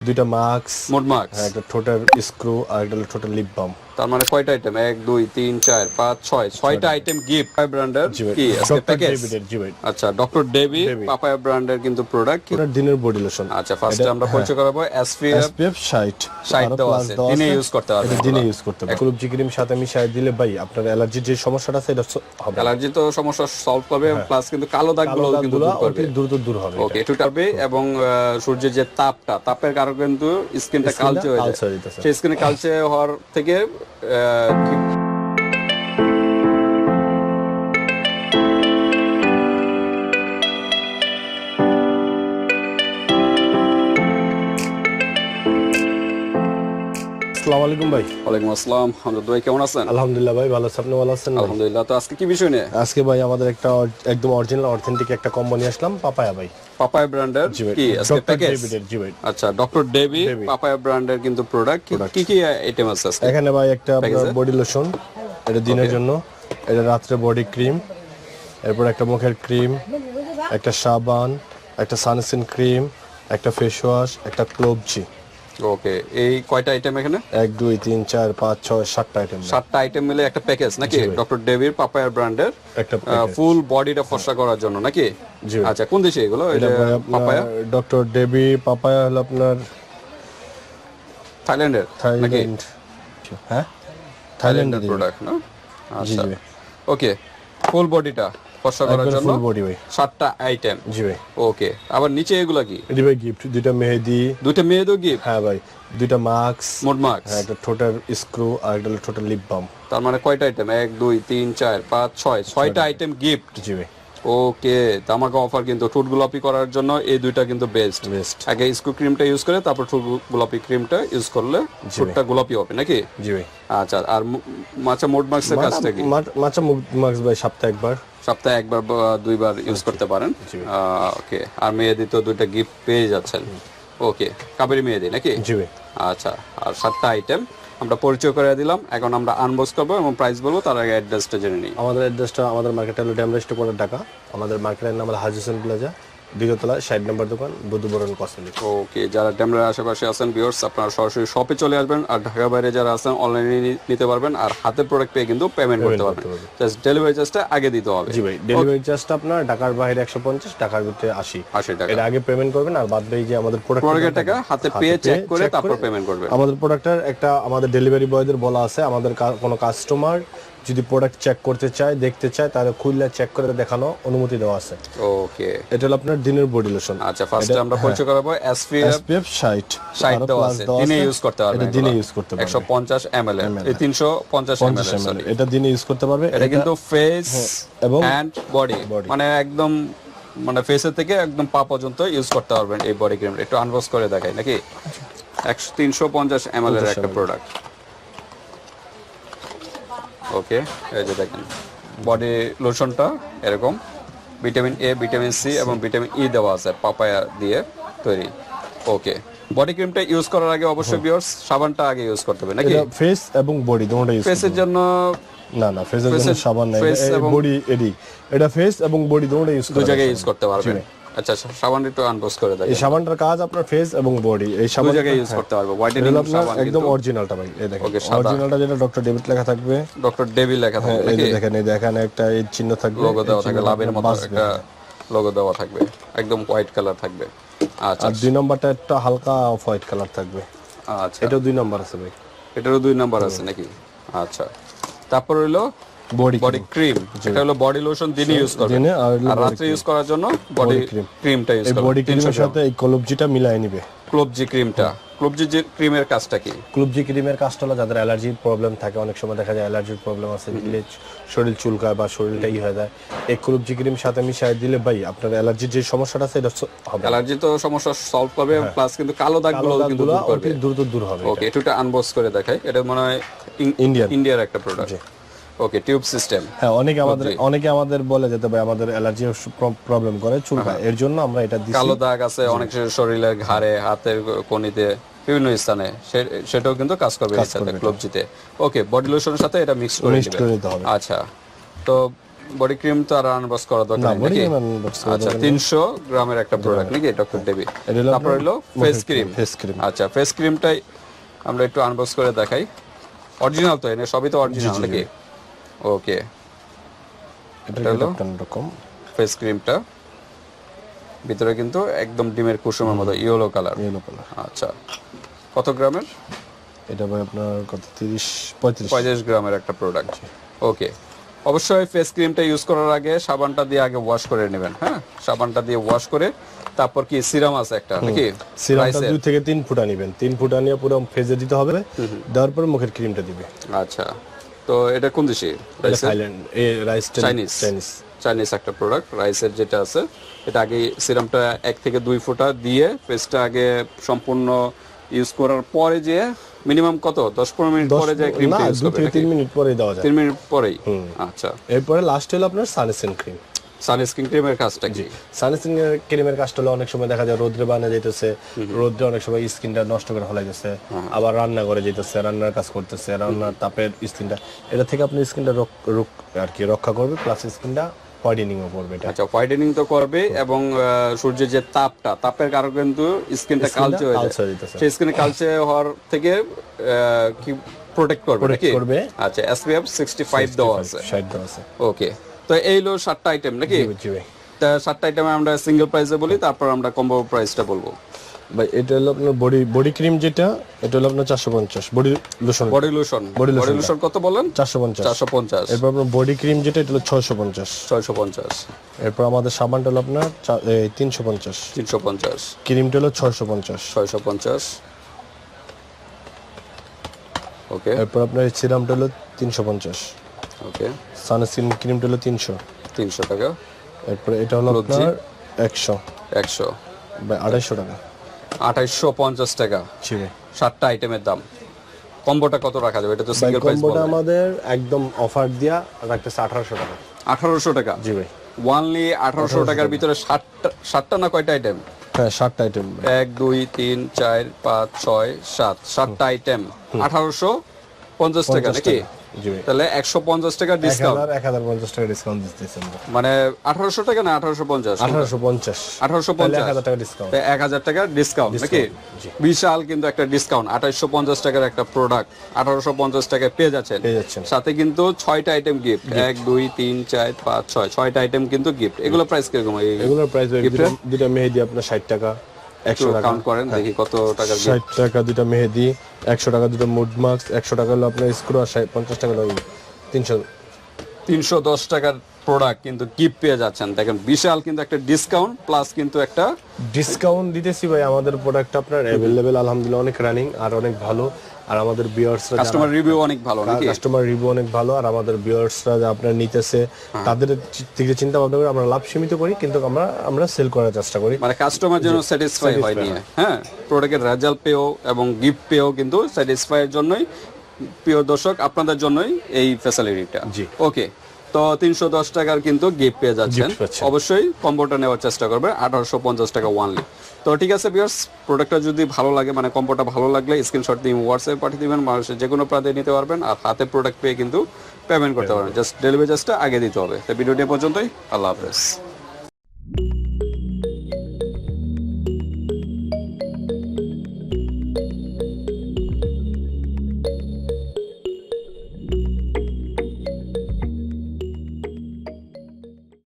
দুইটা মাস্ক মোট মাস্ক। হ্যাঁ একটা টোটাল স্ক্রু আর একটা টোটাল লিপ বাম তার মানে কয়টা আইটেম এক দুই তিন চার পাঁচ ছয়। ছয়টা আইটেম গিফট ব্র্যান্ডের কি? আজকে প্যাকেজ আচ্ছা ডক্টর ডেভি। পাপায়া ব্র্যান্ডের কিন্তু প্রোডাক্ট দিনের বডি লোশন আচ্ছা ফার্স্টে আমরা পরিচয় করাবো এসপিএফ এসপিএফ 60 60 আরও দেওয়া আছে। দিনে use করতে পারবেন দিনে ইউজ করতে পারবেন। কুলুপ জিকিরিম সাথে মিশাই দিলে ভাই আপনার অ্যালার্জির যে সমস্যাটা আছে এটা হবে। অ্যালার্জি তো সমস্যা সলভ করবে প্লাস কিন্তু কালো দাগগুলো কিন্তু দূর করবে। দ্রুত দূর হবে ওকে একটু টারবে এবং সূর্যের যে তাপটা তাপের কারণে কিন্তু স্কিনটা কালচে হয়ে যায়। সেই স্কিনে কালচে হওয়ার থেকে 呃 আসসালামু আলাইকুম ভাই। ওয়ালাইকুম আসসালাম। হামদুদ ভাই কেমন আছেন? আলহামদুলিল্লাহ ভাই ভালো। আছেন আপনি ভালো আছেন আলহামদুলিল্লাহ। তো আজকে কি বিষয় নিয়ে? আজকে ভাই আমাদের একটা একদম অরিজিনাল অথেন্টিক একটা কম্বো নিয়ে আসলাম পাপায়া ভাই। পাপায়া ব্র্যান্ডের কি? আজকে ডক্টর প্যাকেজ জি ভাই। আচ্ছা ডক্টর ডেভি। পাপায়া ব্র্যান্ডের কিন্তু প্রোডাক্ট কি কি আইটেম আছে এখানে ভাই একটা? বডি লোশন এটা দিনের জন্য। এটা রাত্রে বডি ক্রিম এরপর একটা মুখের ক্রিম একটা সাবান একটা সানস্ক্রিন ক্রিম একটা ফেস ওয়াশ একটা ক্লোবজি ওকে এই কয়টা আইটেম এখানে? এক দুই তিন চার পাঁচ ছয় সাতটা আইটেম সাতটা আইটেম মিলে একটা প্যাকেজ নাকি? ডক্টর ডেভির পাপায়া ব্র্যান্ডের একটা ফুল বডিটা ফর্সা করার জন্য নাকি? আচ্ছা কোন দেশে এগুলো? এটা পাপায়া ডক্টর ডেবি পাপায়া হলো আপনার থাইল্যান্ডের নাকি? হ্যাঁ? থাইল্যান্ডের প্রোডাক্ট না আচ্ছা। ওকে ফুল বডিটা ফর্সা করার জন্য ফুল বডি ভাই। সাতটা আইটেম জি ভাই। ওকে আবার নিচে এগুলা কি? এটি ভাই গিফট দুইটা মেহেদি। দুইটা মেয়েদের গিফট হ্যাঁ ভাই দুইটা মাস্ক মোট মাস্ক হ্যাঁ একটা টোটাল স্ক্রু আর একটা টোটাল লিপ বাম তার মানে কয়টা আইটেম এক দুই তিন চার পাঁচ ছয়। ছয়টা আইটেম গিফট জি ভাই। ওকে তামাকে অফার কিন্তু ঠোঁট গোলাপি করার জন্য এই দুইটা কিন্তু বেস্ট বেস্ট আগে স্কু ক্রিমটা ইউজ করে তারপর ঠোঁট গোলাপি ক্রিমটা ইউজ করলে ঠোঁটটা গোলাপি হবে নাকি? জি ভাই। আচ্ছা আর মাছা মোট মার্কসের কাজটা কি মাচা মাস্ক ভাই সপ্তাহে একবার। সপ্তাহে একবার বা দুইবার ইউজ করতে পারেন। ওকে আর মেয়েদি তো দুইটা গিফট পেয়ে যাচ্ছেন। ওকে কাবেরি মেয়েদি নাকি? জি ভাই। আচ্ছা আর সাতটা আইটেম আমরা পরিচয় করে দিলাম। এখন আমরা আনবক্স করব এবং প্রাইস বলব, তার আগে অ্যাড্রেসটা জেনে নিই। আমাদের অ্যাড্রেসটা আমাদের মার্কেট হলো ড্যামরেস্ট ঢাকা। আমাদের মার্কেটের নাম হলো হাজিসন প্লাজা দ্বিতীয়তলা ষাট নম্বর দোকান বুদ্ধবরণ কসমেটিক ওকে যারা ড্যামরার আশেপাশে আছেন ভিউয়ার্স আপনারা সরাসরি শপে চলে আসবেন আর ঢাকা বাইরে যারা আছেন অনলাইনে নিতে পারবেন আর হাতের প্রোডাক্ট পেয়ে কিন্তু পেমেন্ট করতে পারবেন। জাস্ট ডেলিভারি চার্জটা আগে দিতে হবে। জি ভাই ডেলিভারি চার্জটা আপনার ঢাকার বাইরে একশো পঞ্চাশ ঢাকার ভিতরে আশি। আশি টাকা। এটা আগে পেমেন্ট করবেন আর বাদ বাকি যে আমাদের প্রোডাক্ট প্রোডাক্টের টাকা হাতে পেয়ে চেক করে তারপর পেমেন্ট করবেন। আমাদের প্রোডাক্টের একটা আমাদের ডেলিভারি বয়দের বলা আছে আমাদের কোনো কাস্টমার যদি প্রোডাক্ট চেক করতে চায় দেখতে চায় তাহলে খুললে চেক করে দেখানো অনুমতি দেওয়া আছে। ওকে এটা হলো আপনার দিনের বডি লোশন আচ্ছা ফার্স্টে আমরা পরিচয় করাবো এসপিএফ এসপিএফ 60 ষাট। আরও দেওয়া আছে। দিনে ইউজ করতে পারবেন এটা দিনে ইউজ করতে পারবে একশো পঞ্চাশ এম এল এই তিনশো পঞ্চাশ এম এল 50 ml এটা দিনে ইউজ করতে পারবে। এটা কিন্তু ফেস এবং হ্যান্ড বডি মানে একদম মানে ফেসের থেকে একদম পা পর্যন্ত ইউজ করতে পারবেন এই বডি ক্রিমটা একটু আনবক্স করে দেখাই নাকি? একশো তিনশো পঞ্চাশ এম এর একটা প্রোডাক্ট ওকে এই যে দেখেন বডি লোশনটা এরকম ভিটামিন এ ভিটামিন সি এবং ভিটামিন ই দেওয়া আছে পাপায়া দিয়ে তৈরি। ওকে বডি ক্রিমটা ইউজ করার আগে অবশ্যই বিয়ার্স সাবানটা আগে ইউজ করতে হবে নাকি? ফেস এবং বডি দুটোটা ইউজ ফেসের জন্য না না ফেসের জন্য সাবান নাই বডি এডি এটা ফেস এবং বডি দুটোটা ইউজ করতে পারবেন। আচ্ছা আচ্ছা, সাবান একটু আনবক্স করে দেয় এই সাবানটার কাজ আপনার ফেস এবং বডি এই সাবান জায়গায় ইউজ করতে পারবে হোয়াইটেনিং এটা হলো আপনার সাবান একদম অরিজিনালটা ভাই এই দেখেন। অরিজিনালটা যেটা ডক্টর ডেভিড লেখা থাকবে। ডক্টর ডেভি লেখা থাকবে এই দেখেন এই দেখেন একটা এই চিহ্ন থাকবে লোগো দেওয়া থাকবে লাভের মতো একটা লোগো দেওয়া থাকবে একদম হোয়াইট কালার থাকবে। আচ্ছা আর দুই নম্বরটা একটা হালকা অফ হোয়াইট কালার থাকবে। আচ্ছা। এটা দুই নম্বর আছে ভাই। এটারও দুই নাম্বার আছে নাকি? আচ্ছা। তারপর হলো বডি বডি ক্রিম যেটা হলো বডি লোশন দিনে ইউজ করবে দিনে আর রাত্রে ইউজ করার জন্য বডি। ক্রিমটা ইউজ এই করবে বডি ক্রিমের সাথে এই কলবজিটা মিলাই নিবে। ক্লোবজি ক্রিমটা ক্লোবজি যে ক্রিমের কাজটা কি? ক্লুবজি ক্রিমের কাজটা হলো যাদের অ্যালার্জির প্রবলেম থাকে অনেক সময় দেখা যায় অ্যালার্জির প্রবলেম আছে দিলে শরীর চুলকায় বা শরীরটা ই হয়ে যায়। এই ক্লুবজি ক্রিম সাথে মিশাই দিলে ভাই আপনার অ্যালার্জির যে সমস্যাটা আছে এটা হবে। অ্যালার্জি তো সমস্যা সলভ করবে প্লাস কিন্তু কালো দাগগুলো কিন্তু দূর করবে। দ্রুত দূর হবে ওকে একটু আনবক্স করে দেখাই। এটা মনে হয় Indian। ইন্ডিয়ার একটা প্রোডাক্ট ওকে টিউব সিস্টেম হ্যাঁ অনেকে আমাদের অনেকে আমাদের বলে যেতে ভাই আমাদের অ্যালার্জি প্রবলেম করে চুলকায় এর জন্য আমরা এটা দিচ্ছি কালো দাগ আছে অনেক শরীরের ঘাড়ে হাতের কনিতে বিভিন্ন স্থানে। সেটাও কিন্তু কাজ করবে এর সাথে ক্লোবজিতে ওকে বডি লোশনের সাথে এটা মিক্স করে নিতে হবে। আচ্ছা। তো বডি ক্রিম তো আর আনবক্স করা দরকার নাকি? আচ্ছা দরকার নেই। তিনশো গ্রামের একটা প্রোডাক্ট নাকি? ডক্টর ডেবি এটা তারপর হলো ফেস ক্রিম ফেস ক্রিম আচ্ছা ফেস ক্রিমটাই আমরা একটু আনবক্স করে দেখাই। অরিজিনাল তো এনে সবই তো অরিজিনাল নাকি? ওকে এটা এটা হলো? একটা রকম ফেস ক্রিমটা ভিতরে কিন্তু একদম ডিমের কুসুমের মতো ইয়েলো কালার ইয়েলো কালার আচ্ছা। কত গ্রামের? এটা ভাই আপনার কত তিরিশ পঁয়ত্রিশ। পঁয়ত্রিশ গ্রামের একটা প্রোডাক্ট ওকে অবশ্যই ফেস ক্রিমটা ইউজ করার আগে সাবানটা দিয়ে আগে ওয়াশ করে নেবেন হ্যাঁ? সাবানটা দিয়ে ওয়াশ করে তারপর কি সিরাম আছে একটা নাকি? সিরামটা? দুই থেকে তিন ফুটা নেবেন। তিন ফুটা নিয়ে পুরো ফেজে দিতে হবে। দেওয়ার পরে মুখের ক্রিমটা দিবে। আচ্ছা। তো এটা কোন দেশে? চাইনিজ চাইনিজ একটা প্রোডাক্ট রাইসের যেটা আছে এটা আগে সিরামটা এক থেকে দুই ফোঁটা দিয়ে পেস্টটা আগে সম্পূর্ণ ইউজ করার পরে যে মিনিমাম কত? দশ পনেরো মিনিট পরে যে ক্রিমটা ইউজ করতে করবে থেকে তিন মিনিট পরে দেওয়া যায়। তিন মিনিট পরেই? আচ্ছা। এরপরে লাস্ট হলো আপনার সানস্ক্রিন ক্রিম সানস্ক্রিন ক্রিমের কাজটা কি? সানস্ক্রিন ক্রিমের কাজটা হলো অনেক সময় দেখা যায় রোদ্রে বানা যেতেছে রোদ্রে অনেক সময় স্কিনটা নষ্ট করে ফেলা যাচ্ছে আবার রান্না করে যেতেছে রান্নার কাজ করতেছে রান্নার তাপের স্কিনটা এটা থেকে আপনি স্কিনটা আর কি রক্ষা করবে প্লাস স্কিনটা হোয়াইটেনিং ও করবে এটা। আচ্ছা হোয়াইটেনিং তো করবে এবং সূর্যের যে তাপটা তাপের কারণে কিন্তু স্কিনটা কালচে হয়ে যায়। সেই স্কিনে কালচে হওয়ার থেকে কি প্রোটেক্ট করবে নাকি? করবে। আচ্ছা এসপিএফ 65 দেওয়া আছে। ষাট দেওয়া আছে। ওকে তো এই হলো সাতটা আইটেম নাকি? তা সাতটা আইটেমে আমরা সিঙ্গেল প্রাইসে বলি তারপর আমরা কম্বো প্রাইসটা বলব। ভাই এটা হলো আপনার বডি বডি ক্রিম যেটা এটা হলো আপনার চারশো পঞ্চাশ body lotion. Body lotion. Body lotion কত বলেন? চারশো পঞ্চাশ। চারশো পঞ্চাশ। এরপর আপনার বডি ক্রিম যেটা এটা হলো ছয়শো পঞ্চাশ। ছয়শো পঞ্চাশ। এরপর আমাদের সাবানটা হলো আপনার তিনশো পঞ্চাশ। তিনশো পঞ্চাশ। ক্রিমটা হলো ছয়শো পঞ্চাশ। ছয়শো পঞ্চাশ। ওকে। এরপর আপনার সিরামটা হলো তিনশো পঞ্চাশ। ওকে। সানস্ক্রিন ক্রিমটা হলো তিনশো। তিনশো টাকা। এরপর এটা হলো আপনার একশো। একশো। আড়াইশো টাকা। আঠাইশশো পঞ্চাশ টাকা। জি ভাই সাতটা আইটেমের দাম। কম্বোটা কত রাখা যাবে? এটা তো সিঙ্গেল প্রাইস কম্বোটা আমাদের একদম অফার দিয়া রাখতেছে আঠারোশো টাকা। আঠারোশো টাকা? জি ভাই। ওয়ানলি আঠারোশো টাকার ভিতরে সাতটা সাতটা না কয়টা আইটেম হ্যাঁ ষাটটা আইটেম এক দুই তিন চার পাঁচ ছয় সাত। সাতটা আইটেম আঠারোশো পঞ্চাশ টাকা নাকি? তাহলে একশো পঞ্চাশ টাকা ডিসকাউন্ট এক হাজার পঞ্চাশ টাকা ডিসকাউন্ট দিতেছে মানে আঠারোশো টাকা না আঠারোশো পঞ্চাশ? আঠারোশো পঞ্চাশ। আঠারোশো পঞ্চাশ। হাজার টাকা ডিসকাউন্ট এক হাজার টাকার ডিসকাউন্ট নাকি? বিশাল কিন্তু একটা ডিসকাউন্ট আঠাইশো পঞ্চাশ টাকার একটা প্রোডাক্ট আঠারোশো পঞ্চাশ টাকায় পেয়ে যাচ্ছেন। সাথে কিন্তু ছয়টা আইটেম গিফট এক দুই তিন চার পাঁচ ছয় ছয়টা আইটেম কিন্তু গিফট এগুলো প্রাইস কীরকম? এগুলোর প্রাইস দুটা মেহেদি আপনার ষাট টাকা কাউন্ট করেন দেখি কত টাকার ষাট টাকা দুটা মেহেদি একশো টাকা দুটো মুড মাস্ক একশো টাকা হলো আপনার স্ক্রু আর পঞ্চাশ টাকা হলো তিনশো। তিনশো দশ টাকার প্রোডাক্ট কিন্তু গিফট পেয়ে যাচ্ছেন। দেখেন বিশাল কিন্তু একটা ডিসকাউন্ট প্লাস কিন্তু একটা ডিসকাউন্ট দিতেছি ভাই আমাদের প্রোডাক্ট আপনার অ্যাভেলেবেল আলহামদুলিল্লাহ অনেক রানিং আর অনেক ভালো। আর আমাদের ভিউয়ার্সরা কাস্টমার রিভিউ অনেক ভালো নাকি? কাস্টমার রিভিউ অনেক ভালো আর আমাদের ভিউয়ার্সরা যা আপনারা নিতেছে হ্যাঁ। তাদের থেকে চিন্তা ভাবনা করে আমরা লাভ সীমিত করি কিন্তু আমরা আমরা সেল করার চেষ্টা করি। মানে কাস্টমার যেন স্যাটিসফাই হয় নিয়ে। হ্যাঁ। প্রোডাক্টের রেজাল্ট পেও এবং গিফট পেও কিন্তু স্যাটিসফাই এর জন্যই প্রিয় দর্শক আপনাদের জন্যই এই ফ্যাসিলিটিটা জি। ওকে তো তিনশো দশ টাকার কিন্তু গিফট পেয়ে যাচ্ছেন। অবশ্যই কম্বোটা নেওয়ার চেষ্টা করবে আঠারোশো পঞ্চাশ টাকা ওয়ানলি তো ঠিক আছে বিয়ার্স প্রোডাক্টটা যদি ভালো লাগে মানে কম্বোটা ভালো লাগলে স্ক্রিনশট দিয়ে হোয়াটসঅ্যাপে পাঠিয়ে দেবেন মানুষের যে কোনো প্রান্তে নিতে পারবেন আর হাতে প্রোডাক্ট পেয়ে কিন্তু পেমেন্ট করতে পারবেন। জাস্ট ডেলিভারি চার্জটা আগে দিতে হবে। তো ভিডিওটি পর্যন্তই আল্লাহ হাফেজ।